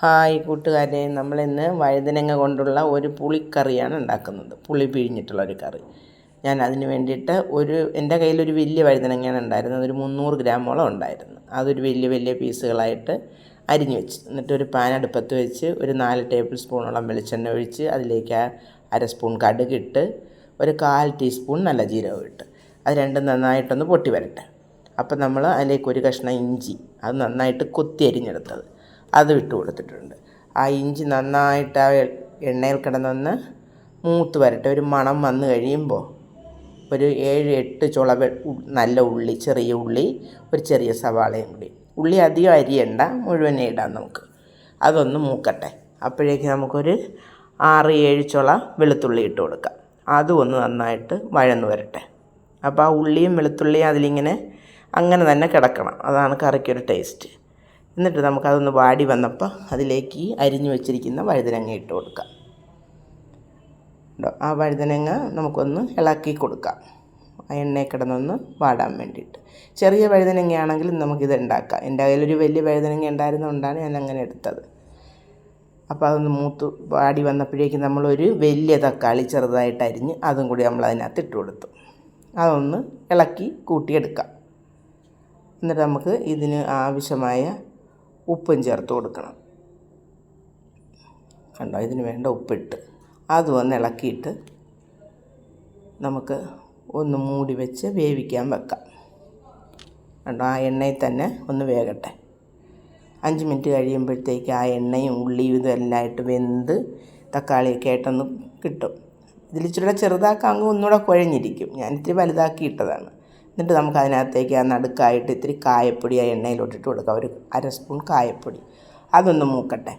Hi കൂട്ടുകാരെ നമ്മളിന്ന് വഴുതനങ്ങ കൊണ്ടുള്ള ഒരു പുളിക്കറിയാണ് ഉണ്ടാക്കുന്നത്. പുളി പിഴിഞ്ഞിട്ടുള്ള ഒരു കറി. ഞാൻ അതിന് വേണ്ടിയിട്ട് ഒരു എന്റെ കയ്യിലൊരു വലിയ വഴുതനങ്ങയാണ് ഉണ്ടായിരുന്നത്. ഒരു മുന്നൂറ് ഗ്രാമോളം ഉണ്ടായിരുന്നു. അതൊരു വലിയ വലിയ പീസുകളായിട്ട് അരിഞ്ഞു വെച്ച് എന്നിട്ട് ഒരു പാൻ അടുപ്പത്ത് വെച്ച് ഒരു നാല് ടേബിൾ സ്പൂണോളം വെളിച്ചെണ്ണ ഒഴിച്ച് അതിലേക്ക് അര സ്പൂൺ കടുകിട്ട് ഒരു കാൽ ടീസ്പൂൺ നല്ല ജീരകം ഇട്ട്. അത് രണ്ടും നന്നായിട്ടൊന്ന് പൊട്ടി വരട്ടെ അപ്പം നമ്മൾ അതിലേക്ക് ഒരു കഷ്ണം ഇഞ്ചി അത് നന്നായിട്ട് കൊത്തി അരിഞ്ഞെടുത്തത്. അത് ഇട്ട് കൊടുത്തിട്ടുണ്ട്. ആ ഇഞ്ചി നന്നായിട്ട് ആ എണ്ണയിൽ കിടന്നൊന്ന് മൂത്ത് വരട്ടെ. ഒരു മണം വന്നു കഴിയുമ്പോൾ ഒരു ഏഴ് എട്ട് ചുള നല്ല ഉള്ളി ചെറിയ ഉള്ളി ഒരു ചെറിയ സവാളയും കൂടി. ഉള്ളി അധികം അരിയണ്ട മുഴുവനെ ഇടാം നമുക്ക്. അതൊന്ന് മൂക്കട്ടെ. അപ്പോഴേക്ക് നമുക്കൊരു ആറ് ഏഴ് ചുള വെളുത്തുള്ളി ഇട്ട് കൊടുക്കാം. അതും ഒന്ന് നന്നായിട്ട് വഴന്നു വരട്ടെ. അപ്പോൾ ആ ഉള്ളിയും വെളുത്തുള്ളിയും അതിലിങ്ങനെ അങ്ങനെ തന്നെ കിടക്കണം. അതാണ് കറിക്കൊരു ടേസ്റ്റ്. എന്നിട്ട് നമുക്കതൊന്ന് വാടി വന്നപ്പോൾ അതിലേക്ക് ഈ അരിഞ്ഞു വെച്ചിരിക്കുന്ന വഴുതനങ്ങ ഇട്ട് കൊടുക്കാം. ആ വഴുതനങ്ങ നമുക്കൊന്ന് ഇളക്കി കൊടുക്കാം. ആ എണ്ണയിൽ കിടന്നൊന്ന് വാടാൻ വേണ്ടിയിട്ട്. ചെറിയ വഴുതനങ്ങയാണെങ്കിലും നമുക്കിത് ഉണ്ടാക്കാം. എന്റെ കയ്യിലൊരു വലിയ വഴുതനങ്ങ ഉണ്ടായിരുന്നതുകൊണ്ടാണ് ഞാൻ അങ്ങനെ എടുത്തത്. അപ്പോൾ അതൊന്ന് മൂത്ത് വാടി വന്നപ്പോഴേക്കും നമ്മളൊരു വലിയ തക്കാളി ചെറുതായിട്ട് അരിഞ്ഞ് അതും കൂടി നമ്മൾ അതിനകത്ത് ഇട്ട് കൊടുത്തു. അതൊന്ന് ഇളക്കി കൂട്ടിയെടുക്കാം. എന്നിട്ട് നമുക്ക് ഇതിന് ആവശ്യമായ ഉപ്പും ചേർത്ത് കൊടുക്കണം. കണ്ടോ? ഇതിന് വേണ്ട ഉപ്പിട്ട്. അതും ഒന്ന് ഇളക്കിയിട്ട് നമുക്ക് ഒന്ന് മൂടി വെച്ച് വേവിക്കാൻ വെക്കാം. കണ്ടോ? ആ എണ്ണയിൽ തന്നെ ഒന്ന് വേകട്ടെ. അഞ്ച് മിനിറ്റ് കഴിയുമ്പോഴത്തേക്ക് ആ എണ്ണയും ഉള്ളിയും ഇതെല്ലാം ആയിട്ട് വെന്ത് തക്കാളിയൊക്കെ ആയിട്ടൊന്ന് കിട്ടും. ഇതിൽ ഇച്ചിരി അങ്ങ് ഒന്നുകൂടെ കുഴഞ്ഞിരിക്കും. ഞാൻ ഇത്തിരി വലുതാക്കി ഇട്ടതാണ് എന്നിട്ട് നമുക്ക് അതിനകത്തേക്ക് ആ നടുക്കായിട്ട് ഇത്തിരി കായപ്പൊടി ആ എണ്ണയിലോട്ടിട്ട് കൊടുക്കുക ഒരു അര സ്പൂൺ കായപ്പൊടി. അതൊന്ന് മൂക്കട്ടെ.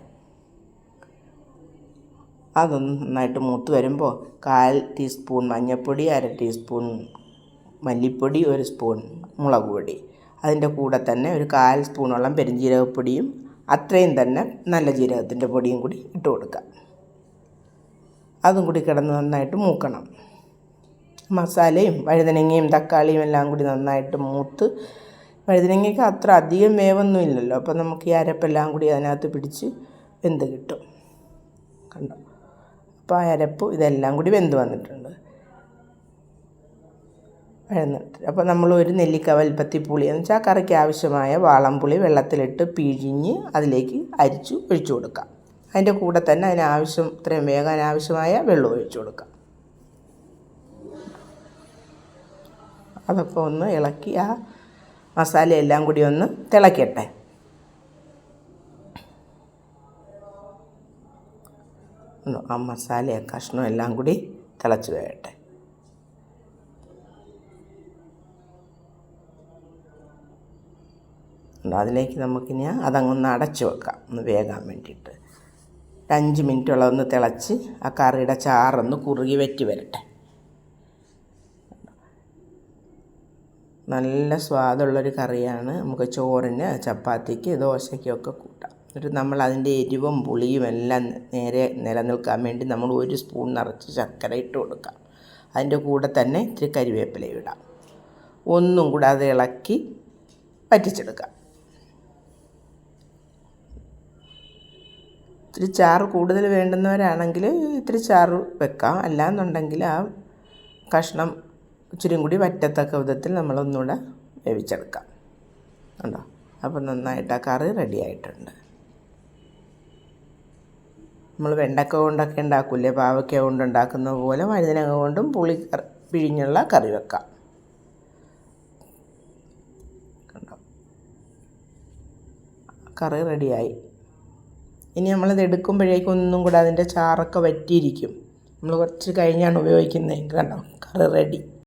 അതൊന്ന് നന്നായിട്ട് മൂത്ത് വരുമ്പോൾ കാൽ ടീസ്പൂൺ മഞ്ഞൾപ്പൊടി അര ടീസ്പൂൺ മല്ലിപ്പൊടി ഒരു സ്പൂൺ മുളക് പൊടി. അതിന്റെ കൂടെ തന്നെ ഒരു കാൽ സ്പൂണോളം പെരുംജീരകപ്പൊടിയും അത്രയും തന്നെ നല്ല ജീരകത്തിന്റെ പൊടിയും കൂടി ഇട്ട് കൊടുക്കുക അതും കൂടി കിടന്ന് നന്നായിട്ട് മൂക്കണം. മസാലയും വഴുതനങ്ങയും തക്കാളിയും എല്ലാം കൂടി നന്നായിട്ട് മൂത്ത് വഴുതനങ്ങയ്ക്ക് അത്ര അധികം വേവൊന്നും ഇല്ലല്ലോ. അപ്പോൾ നമുക്ക് ഈ അരപ്പെല്ലാം കൂടി അതിനകത്ത് പിടിച്ച് വെന്ത് കിട്ടും. കണ്ടോ? അപ്പോൾ ആ അരപ്പ് ഇതെല്ലാം കൂടി വെന്ത് വന്നിട്ടുണ്ട്. വഴന്നിട്ട്. അപ്പോൾ നമ്മൾ ഒരു നെല്ലിക്ക വലിപ്പത്തി പുളി എന്ന് വെച്ചാൽ കറിക്ക് ആവശ്യമായ വാളംപുളി വെള്ളത്തിലിട്ട് പിഴിഞ്ഞ് അതിലേക്ക് അരിച്ചു ഒഴിച്ചു കൊടുക്കാം. അതിന്റെ കൂടെ തന്നെ അതിനാവശ്യം ഇത്രയും വേഗം ആവശ്യമായ വെള്ളം ഒഴിച്ചു കൊടുക്കാം. അതൊക്കെ ഒന്ന് ഇളക്കി ആ മസാലയെല്ലാം കൂടി ഒന്ന് തിളക്കട്ടെ. ആ മസാല കഷ്ണം എല്ലാം കൂടി തിളച്ച് വേകട്ടെ അതിലേക്ക് നമുക്കിനി അതങ്ങൊന്ന് അടച്ചു വെക്കാം. ഒന്ന് വേകാൻ വേണ്ടിയിട്ട്. അഞ്ച് മിനിറ്റോളം ഒന്ന് തിളച്ച് ആ കറിയുടെ ചാറൊന്ന് കുറുകി വെറ്റി വരട്ടെ. നല്ല സ്വാദുള്ളൊരു കറിയാണ്. നമുക്ക് ചോറിന് ചപ്പാത്തിക്ക് ദോശയ്ക്കൊക്കെ കൂട്ടാം. എന്നിട്ട് നമ്മൾ അതിന്റെ എരിവും പുളിയും എല്ലാം നേരെ നിലനിൽക്കാൻ വേണ്ടി നമ്മൾ ഒരു സ്പൂൺ നിറച്ച് ശർക്കര ഇട്ട് കൊടുക്കാം. അതിന്റെ കൂടെ തന്നെ ഇത്തിരി കരിവേപ്പില ഇടാം. ഒന്നും കൂടാതെ ഇളക്കി പറ്റിച്ചെടുക്കാം ഇത്തിരി ചാറ് കൂടുതൽ വേണ്ടുന്നവരാണെങ്കിൽ ഇത്തിരി ചാറ് വെക്കാം. അല്ലാന്നുണ്ടെങ്കിൽ ആ കഷ്ണം ഇച്ചിരിയും കൂടി വറ്റത്തക്ക വിധത്തിൽ നമ്മളൊന്നുകൂടെ വേവിച്ചെടുക്കാം. ഉണ്ടോ അപ്പോൾ നന്നായിട്ട് ആ കറി റെഡി ആയിട്ടുണ്ട് നമ്മൾ വെണ്ടക്ക കൊണ്ടൊക്കെ ഉണ്ടാക്കില്ലേ പാവയ്ക്ക കൊണ്ട് ഉണ്ടാക്കുന്ന പോലെ വഴുതനങ്ങ കൊണ്ടും പുളി പിഴിഞ്ഞുള്ള കറി വെക്കാം. കണ്ടോ? കറി റെഡിയായി. ഇനി നമ്മളത് എടുക്കുമ്പോഴേക്കും ഒന്നും കൂടെ അതിന്റെ ചാറൊക്കെ വറ്റിയിരിക്കും. നമ്മൾ കുറച്ച് കഴിഞ്ഞാണ് ഉപയോഗിക്കുന്നത് കണ്ടോ? Curry ready.